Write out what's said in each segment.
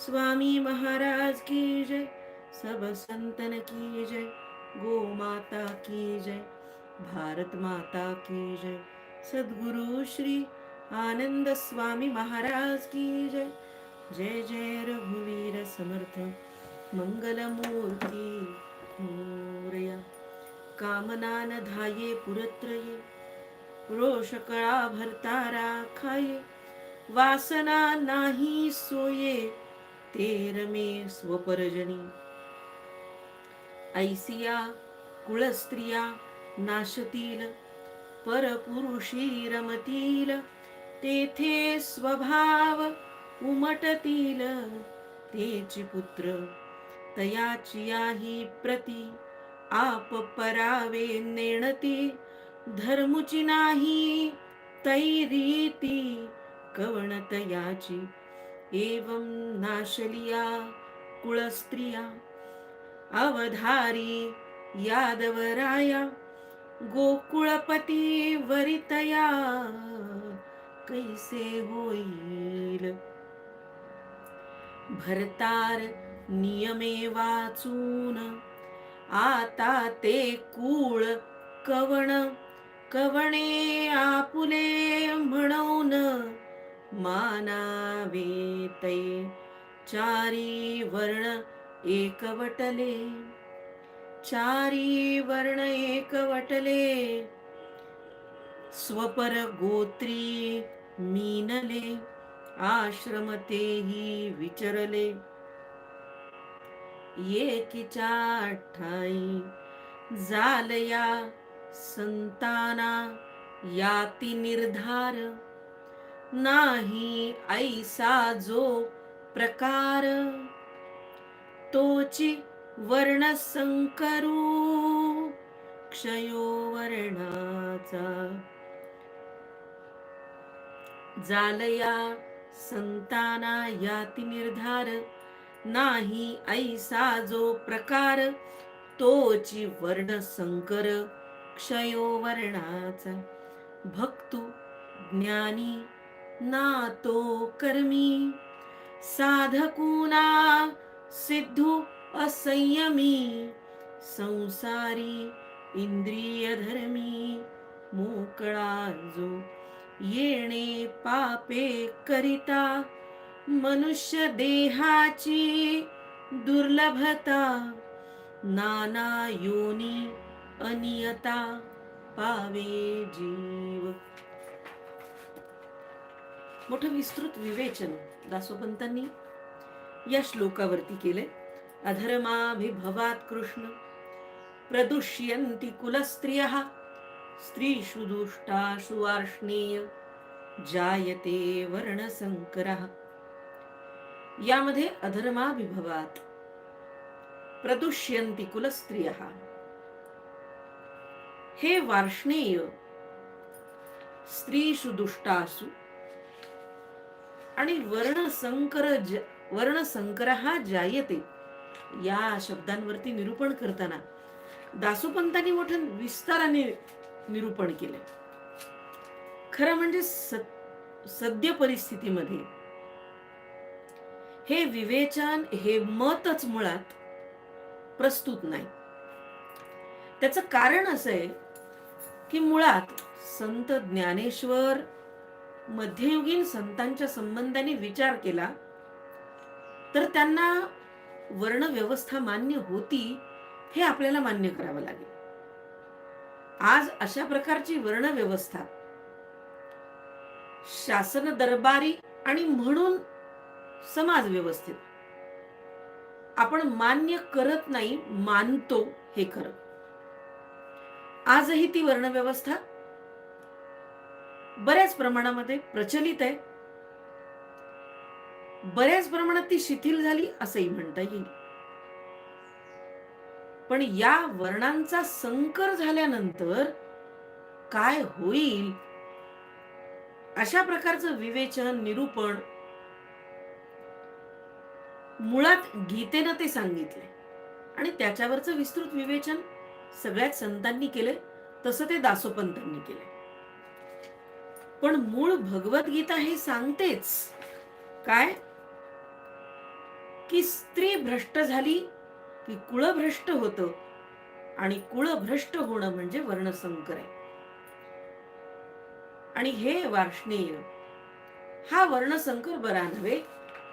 स्वामी महाराज की जय। सब संतन की जय। गो माता की जय। भारत माता की जय। सद्गुरु श्री आनंद स्वामी महाराज की जय। जय जय रघुवीर समर्थ। मंगलमूर्ती मोरया कामना न धाये पुरत्रये। रोष कळा खाये। वासना नाही सोये। ते रमे स्वपरजनी। ऐसिया कुळस्त्रिया नाशतील परपुरुषी रमतील तेथे स्वभाव उमटतील तेची पुत्र तयाची ही प्रती आप परावे नेणती धर्मुची नाही तैरीती कवणतयाची एवं नाशलिया कुळस्त्रिया अवधारी यादवराया गोकुळपती वरितया कैसे होईल? भरतार नियमे वाचून आता ते कुळ कवण कवणे आपुले म्हणून मानावे तै चारी वर्ण एकवटले। चारी वर्ण एकवटले। स्वपर गोत्री मीनले। आश्रमतेही विचरले। एकीच्या अठ्ठाई जालया संताना याती निर्धार। नाही ऐसा जो प्रकार. तोची वर्ण संकरू क्षयो वर्णाचा. जालया संताना याति निर्धार. नाही ऐसा जो प्रकार. तोची वर्ण संकर क्षयो वर्णाचा. भक्तू ज्ञानी ना तो कर्मी. साधकुना सिद्धू असंयमी. संसारी इंद्रिय धर्मी मोकळा जो येणे पापे करिता मनुष्य देहाची दुर्लभता. नाना योनी अनियता पावे जीव. मोठं विस्तृत विवेचन दासोपंतांनी या श्लोकावरती केले अधर्माभिभवात कृष्ण प्रदुष्यन्ति कुलस्त्रियः स्त्रीषु दुष्टाषु वार्ष्णेय जायते वर्णसंकरः यामध्ये अधर्माभिभवात प्रदुष्यन्ति कुलस्त्रियः। हे वार्ष्णेय स्त्रीषु दुष्टासु आणि वर्णसंकर वर्णसंकर हा जायते. या शब्दांवरती निरूपण करताना दासोपंतांनी मोठ्या विस्ताराने निरूपण केले. खरं म्हणजे सद्य परिस्थितीमध्ये हे विवेचन हे मतच मुळात प्रस्तुत नाही. त्याचं कारण असं आहे की मुळात संत ज्ञानेश्वर मध्ययुगीन संतांच्या संबंधाने विचार केला तर त्यांना वर्ण व्यवस्था मान्य होती हे आपल्याला मान्य करावं लागेल. आज अशा प्रकारची वर्ण व्यवस्था शासन दरबारी आणि म्हणून समाज व्यवस्थित. आपण मान्य करत नाही मानतो हे खरं. आजही ती वर्णव्यवस्था बऱ्याच प्रमाणामध्ये प्रचलित आहे. बऱ्याच प्रमाणात ती शिथिल झाली असंही म्हणता येईल. पण या वर्णांचा संकर झाल्यानंतर काय होईल? अशा प्रकारचं विवेचन निरूपण मुळात गीतेनं ते सांगितले आणि त्याच्यावरचं विस्तृत विवेचन सगळ्याच संतांनी केले तसं ते दासोपंतांनी केले पण मूळ भगवद्गीता हे सांगतेच. काय? की स्त्री भ्रष्ट झाली की कुळ भ्रष्ट आणि कुळ भ्रष्ट होणं म्हणजे वर्णसंकर आहे. आणि हे वार्ष्णेय हा वर्णसंकर बरा नव्हे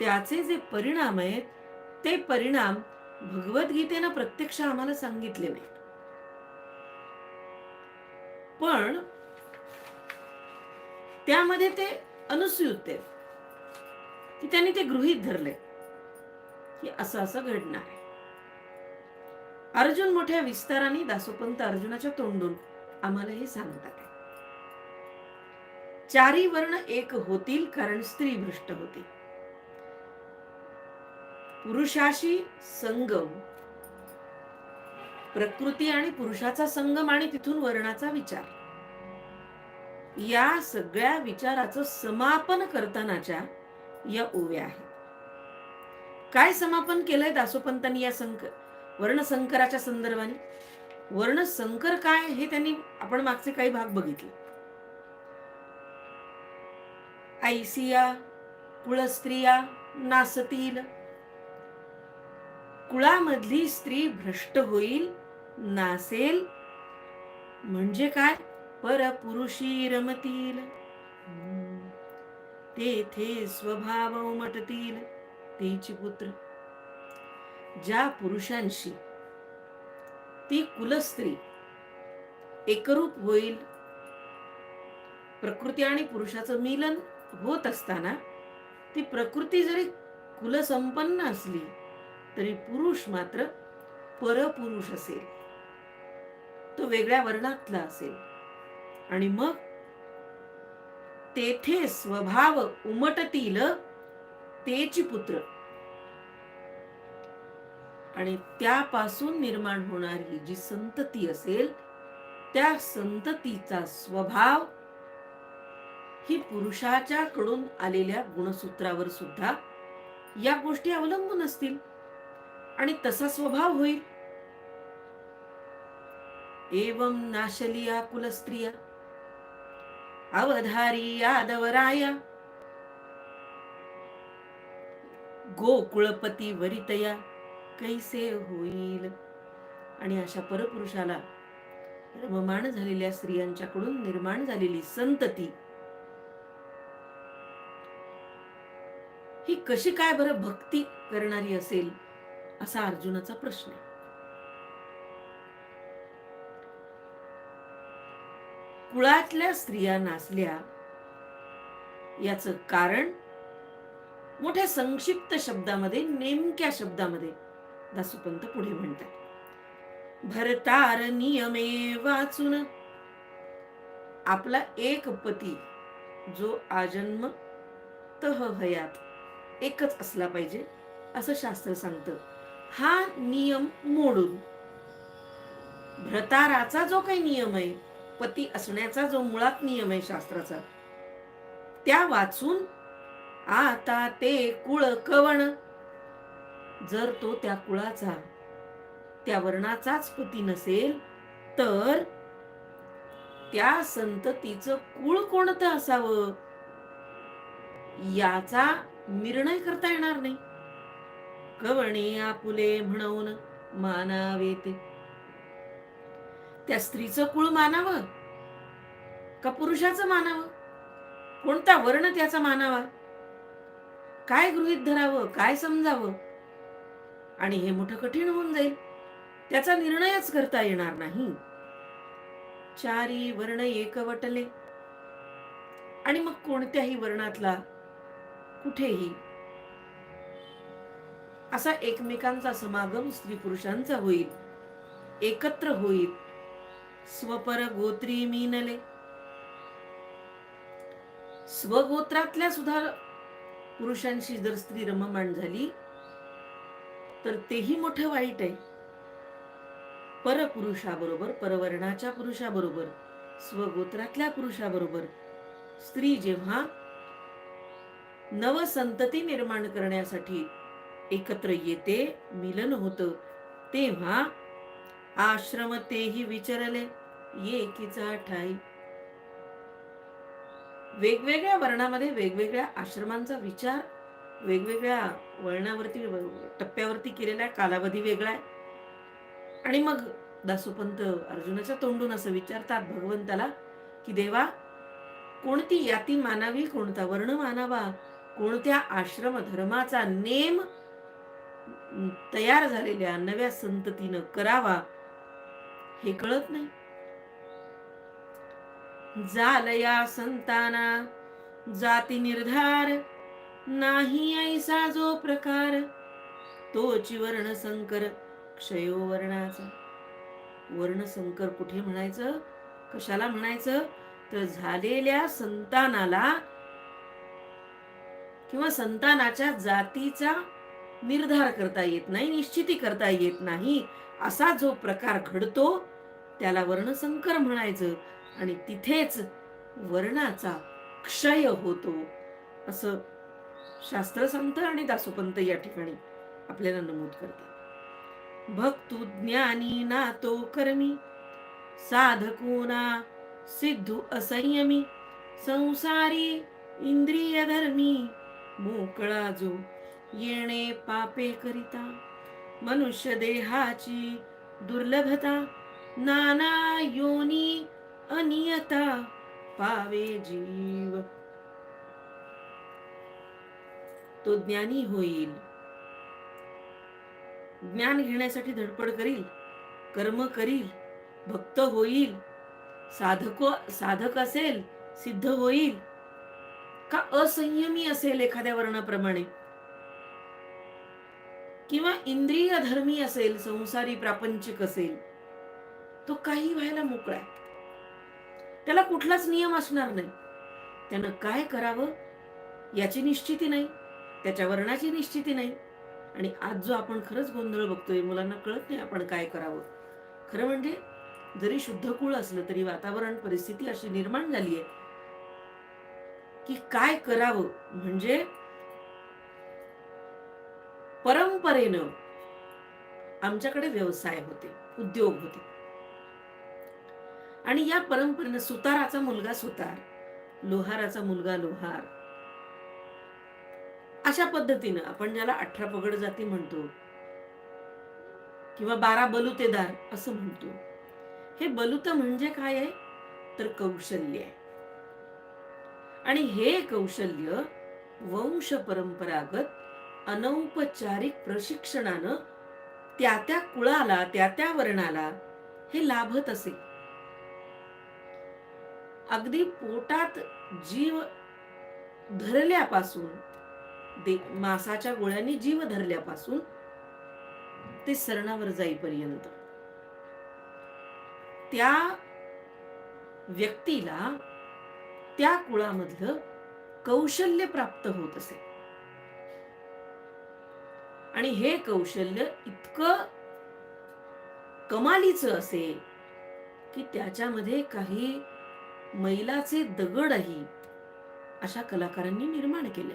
त्याचे जे परिणाम आहेत ते परिणाम भगवद्गीतेनं प्रत्यक्ष आम्हाला सांगितले नाही पण त्यामध्ये ते अनुसूते की त्यांनी ते गृहीत धरले की असं असं घडणार आहे. अर्जुन मोठ्या विस्ताराने दासोपंत अर्जुनाच्या तोंडून आम्हाला हे सांगतात चारी वर्ण एक होतील कारण स्त्री भ्रष्ट होती. पुरुषाशी संगम प्रकृती आणि पुरुषाचा संगम आणि तिथून वर्णाचा विचार. या सगळ्या विचाराचं समापन करतानाच्या या ओव्या आहेत. काय समापन केलंय दासोपंतांनी या संक वर्णसंकराच्या संदर्भाने? वर्णसंकर काय हे त्यांनी आपण मागचे काही भाग बघितले. ऐसिया कुळस्त्रिया नासतील. कुळामधली स्त्री भ्रष्ट होईल नासेल. म्हणजे काय? परपुरुषी रमतील तेथे स्वभाव उमटतील तेची पुत्र. ज्या पुरुषांशी ती कुलस्त्री एकरूप होईल प्रकृती आणि पुरुषाचं मिलन होत असताना ती प्रकृती जरी कुलसंपन्न असली तरी पुरुष मात्र परपुरुष असेल. तो वेगळ्या वर्णातला असेल. आणि मग तेथे स्वभाव उमटतील तेची पुत्र. आणि त्यापासून निर्माण होणारी जी संतती असेल त्या संततीचा स्वभाव ही पुरुषाच्या कडून आलेल्या गुणसूत्रावर सुद्धा या गोष्टी अवलंबून असतील. आणि तसा स्वभाव होईल. एवं नाशलिया कुलस्त्रिया अवधारी यादवराया गोकुळपती वरितया कैसे होईल? आणि अशा परपुरुषाला रममाण झालेल्या स्त्रियांच्याकडून निर्माण झालेली संतती. ही कशी काय बरं भक्ती करणारी असेल असा अर्जुनाचा प्रश्न आहे. कुळातल्या स्त्रिया नाचल्या. याच कारण मोठ्या संक्षिप्त शब्दामध्ये नेमक्या शब्दामध्ये दासुपंत पुढे म्हणतात. भरतार नियमे वाचून आपला एक पती जो आजन्म तह हयात एकच असला पाहिजे असं शास्त्र सांगतं. हा नियम मोडून. भ्रताराचा जो काही नियम आहे पती असण्याचा जो मुळात नियम आहे शास्त्राचा त्या वाचून आता ते कुळ कवण. जर तो त्या कुळाचा त्या वर्णाचाच पती नसेल तर त्या संततीचं कुळ कोणतं असावं? याचा निर्णय करता येणार नाही. कवणे आपुले म्हणून मानावे ते त्या स्त्रीचं कुळ मानावं का पुरुषाचं मानावं? कोणता वर्ण त्याचा मानावा? काय गृहित धरावं? काय समजावं? आणि हे मोठं कठीण होऊन जाईल. त्याचा निर्णयच करता येणार नाही. चारी वर्ण एकवटले. आणि मग कोणत्याही वर्णातला कुठेही असा एकमेकांचा समागम स्त्री पुरुषांचा होईल. एकत्र होईल. स्वपर गोत्री मीनले. स्वगोत्रातल्या सुद्धा पुरुषांशी जर स्त्री रममाण झाली तर तेही मोठं वाईट आहे. परपुरुषाबरोबर परवर्णाच्या पुरुषाबरोबर स्वगोत्रातल्या पुरुषाबरोबर स्त्री जेव्हा नवसंतती निर्माण करण्यासाठी एकत्र येते मिलन होतं तेव्हा आश्रम तेही विचारले एकीचा ठाई वेगवेगळ्या वर्णामध्ये वेगवेगळ्या आश्रमांचा विचार वेगवेगळ्या वळणावरती टप्प्यावरती केलेला आहे कालावधी वेगळा आहे. आणि मग दासोपंत अर्जुनाच्या तोंडून असं विचारतात भगवंताला की देवा कोणती याती मानावी कोणता वर्ण मानावा कोणत्या आश्रम धर्माचा नेम तयार झालेल्या नव्या संततीनं करावा हे कळत नाही. झालया संताना जाती निर्धार नाही ऐसा जो प्रकार तो चिवर्ण संकर क्षयो वर्णाचा. वर्ण संकर कुठे म्हणायचं? कशाला म्हणायचं? तर झालेल्या संतानाला किंवा संतानाच्या जातीचा निर्धार करता येत नाही निश्चिती करता येत नाही. असा जो प्रकार घडतो त्याला वर्णसंकर म्हणायचं आणि तिथेच वर्णाचा क्षय होतो. असं शास्त्र सांगतं आणि दासोपंत या ठिकाणी आपल्याला नमूद करतात. भक्तू ज्ञानी ना तो कर्मी साधकोना सिद्धू असंयमी संसारी इंद्रिय धर्मी मोकळा जो येणे पापे करिता. मनुष्य देहाची दुर्लभता नाना योनी अनियता पावे जीव. तो ज्ञानी होईल. ज्ञान घेण्यासाठी धडपड करील कर्म करील भक्त होईल साधक साधक असेल सिद्ध होईल का असंयमी असेल एखाद्या वर्णाप्रमाणे? किंवा इंद्रिय धर्मी असेल संसारी प्रापंचिक असेल तो काही व्हायला मोकळा आहे. त्याला कुठलाच नियम असणार नाही. त्यानं काय करावं याची निश्चिती नाही त्याच्या वर्णाची निश्चिती नाही. आणि आज जो आपण खरंच गोंधळ बघतोय मुलांना कळत नाही आपण काय करावं. खरं म्हणजे जरी शुद्ध कुळ असलं तरी वातावरण परिस्थिती अशी निर्माण झाली आहे की काय करावं. म्हणजे परंपरेनं आमच्याकडे व्यवसाय होते उद्योग होते. आणि या परंपरेनं सुताराचा मुलगा सुतार लोहाराचा मुलगा लोहार अशा पद्धतीनं आपण ज्याला अठरा पगड जाती म्हणतो किंवा बारा बलुतेदार असं म्हणतो. हे बलुत म्हणजे काय आहे? तर कौशल्य आहे. आणि हे कौशल्य वंश परंपरागत अनौपचारिक प्रशिक्षणानं त्या त्या कुळाला त्या त्या वर्णाला हे लाभत असे. अगदी पोटात जीव धरल्यापासून दे मासाच्या गोळ्यांनी जीव धरल्यापासून ते सरणावर जाईपर्यंत. त्या व्यक्तीला त्या कुळामधलं कौशल्य प्राप्त होत असे. आणि हे कौशल्य इतकं कमालीचं असेल की त्याच्यामध्ये काही मैलाचे दगडही अशा कलाकारांनी निर्माण केले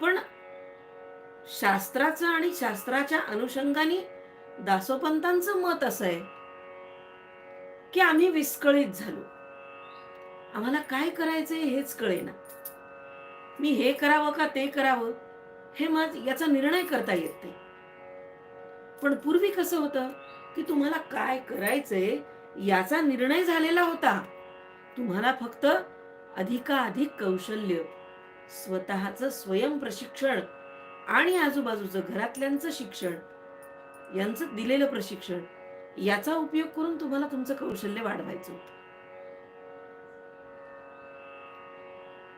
पण शास्त्राचं आणि शास्त्राच्या अनुषंगाने दासोपंतांचं मत असं आहे की आम्ही विस्कळीत झालो. आम्हाला काय करायचंय हेच कळेना. मी हे करावं का ते करावं हे मग याचा निर्णय करता येत. नाही पण पूर्वी कसं होतं की तुम्हाला काय करायचंय याचा निर्णय झालेला होता. तुम्हाला फक्त अधिकाधिक कौशल्य स्वतःच स्वयं प्रशिक्षण आणि आजूबाजूचं घरातल्यांचं शिक्षण यांचं दिलेलं प्रशिक्षण याचा उपयोग करून तुम्हाला तुमचं कौशल्य वाढवायचं होतं.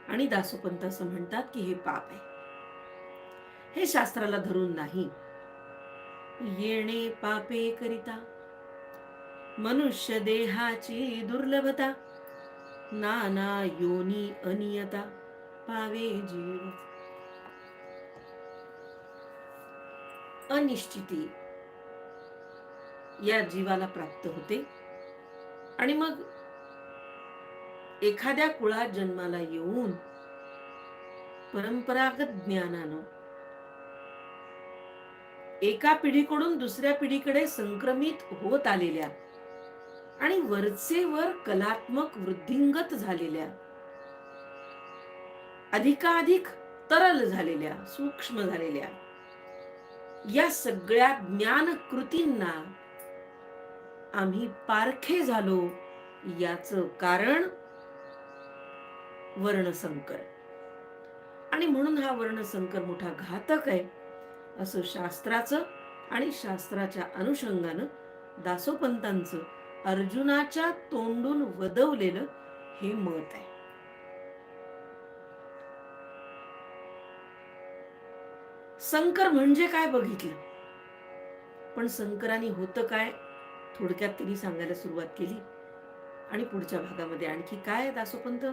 आणि दासोपंत असं म्हणतात की हे पाप आहे. हे शास्त्राला धरून नाही. येणे पापे करिता. मनुष्य देहाची दुर्लभता. नाना योनी अनियता. पावे जीव. अनिश्चिती. या जीवाला प्राप्त होते. आणि मग एखाद्या कुळात जन्माला येऊन परंपरागत ज्ञानानं एका पिढीकडून दुसऱ्या पिढीकडे संक्रमित होत आलेल्या आणि वरचेवर कलात्मक वृद्धिंगत झालेल्या अधिकाधिक तरल झालेल्या सूक्ष्म झालेल्या या सगळ्या ज्ञान कृतींना आम्ही पारखे झालो याच कारण वर्णसंकर. आणि म्हणून हा वर्णसंकर मोठा घातक आहे असं शास्त्राचं आणि शास्त्राच्या अनुषंगानं दासोपंतांचं अर्जुनाच्या तोंडून वदवलेलं हे मत आहे. संकर म्हणजे काय बघितलं? पण संकराने होतं काय? थोडक्यात तिने सांगायला सुरुवात केली. आणि पुढच्या भागामध्ये आणखी काय दासोपंत?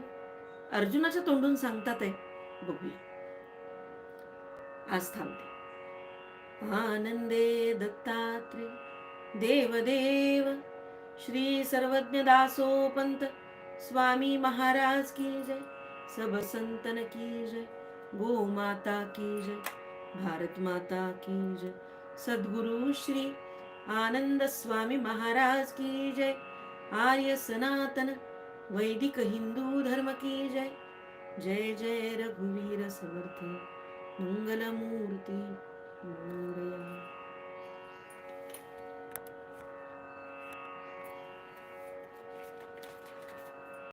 अर्जुनाच्या तोंडून सांगतात आहे. बघूया. आज थांबते. आनंदे दत्तात्रे देवदेव श्री सर्वज्ञ दासोपंत स्वामी महाराज की जय सब संतन की जय गो माता की जय भारत माता की जय सद्गुरु श्री आनंद स्वामी महाराज की जय आर्य सनातन वैदिक हिंदू धर्म की जय। जय जय रघुवीर समर्थ। मंगलमूर्ती मोरया।